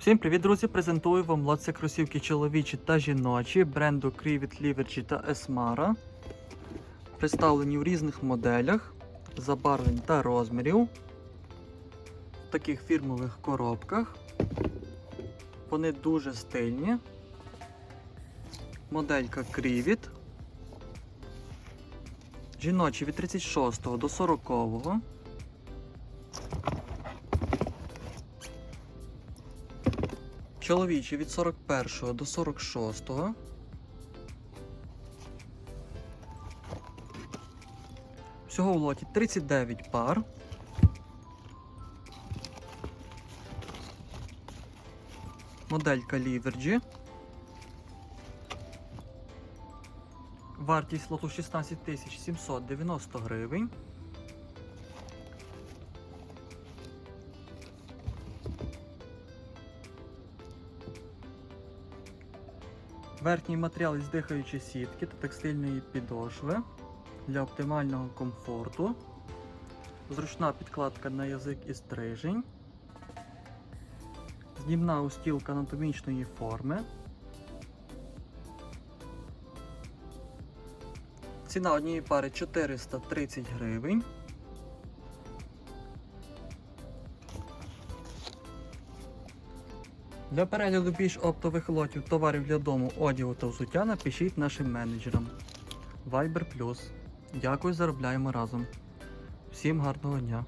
Всім привіт, друзі! Презентую вам лоце кросівки чоловічі та жіночі бренду Crivit, Livergy та Esmara. Представлені в різних моделях, забарвлень та розмірів. В таких фірмових коробках. Вони дуже стильні. Моделька Crivit. Жіночі від 36 до 40. Чоловічі від 41 до 46. Всього в лоті 39 пар. Моделька Livergy. Вартість лоту 16 790 гривень. Верхній матеріал із дихаючої сітки та текстильної підошви для оптимального комфорту. Зручна підкладка на язик і стрижень. Знімна устілка анатомічної форми. Ціна однієї пари 430 гривень. Для перегляду більш оптових лотів товарів для дому, одягу та взуття напишіть нашим менеджерам. Viber Plus. Дякую, заробляємо разом. Всім гарного дня!